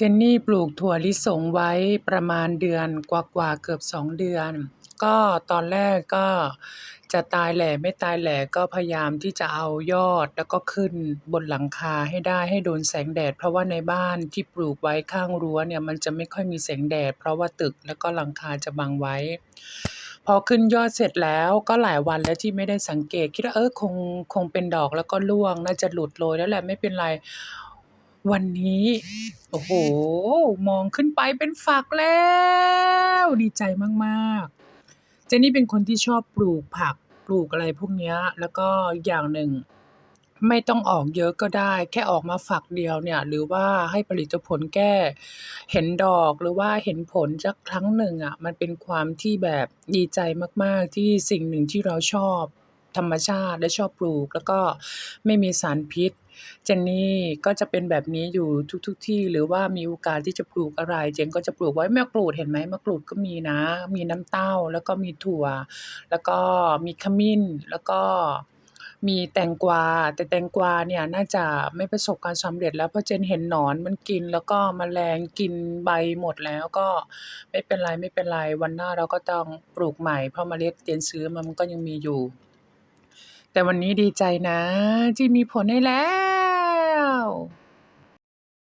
เจนนี่ปลูกถั่วลิสงไว้ประมาณเดือนกว่าๆเกือบ2เดือน ก็ตอนแรกก็จะตายแหล่ไม่ตายแหล่ก็พยายามที่จะเอายอดแล้วก็ขึ้นบนหลังคาให้ได้ให้โดนแสงแดด เพราะว่าในบ้านที่ปลูกไว้ข้างรั้วเนี่ยมันจะไม่ค่อยมีแสงแดด เพราะว่าตึกแล้วก็หลังคาจะบังไว้ พอขึ้นยอดเสร็จแล้วก็หลายวันแล้วที่ไม่ได้สังเกต คิดว่าเออคงคงเป็นดอกแล้วก็ร่วงน่าจะหลุดโรยแล้วแหละไม่เป็นไร วันนี้ โอ้โห มองขึ้นไปเป็นฝักแล้ว ดีใจมากๆ เจนนี่เป็นคนที่ชอบปลูกผักปลูกอะไรพวกนี้แล้วก็อย่างหนึ่ง ไม่ต้องออกเยอะก็ได้ แค่ออกมาฝักเดียวเนี่ย หรือว่าให้ผลิตผลแก้เห็นดอกหรือว่าเห็นผลสักครั้งหนึ่งอะ มันเป็นความที่แบบดีใจมากๆที่สิ่งหนึ่งที่เราชอบ ธรรมชาติและชอบปลูก แล้วก็ไม่มีสารพิษ เจนนี่ก็จะเป็นแบบนี้อยู่ทุกๆที่หรือว่ามีโอกาสที่จะปลูกอะไร เจนก็จะปลูกไว้มะกรูดเห็นไหมมะกรูดก็มีนะ มีน้ำเต้าแล้วก็มีถั่ว แล้วก็มีขมิ้นแล้วก็มีแตงกวา แต่แตงกวาเนี่ยน่าจะไม่ประสบความสำเร็จแล้วเพราะเจนเห็นหนอนมันกินแล้วก็มแมลงกินใบหมดแล้วก็ไม่เป็นไรไม่เป็นไรวันหน้าเราก็ต้องปลูกใหม่เพราะเมล็ดเจนซื้อมันก็ยังมีอยู่ แต่วันนี้ดีใจนะ ที่มีผลให้แล้ว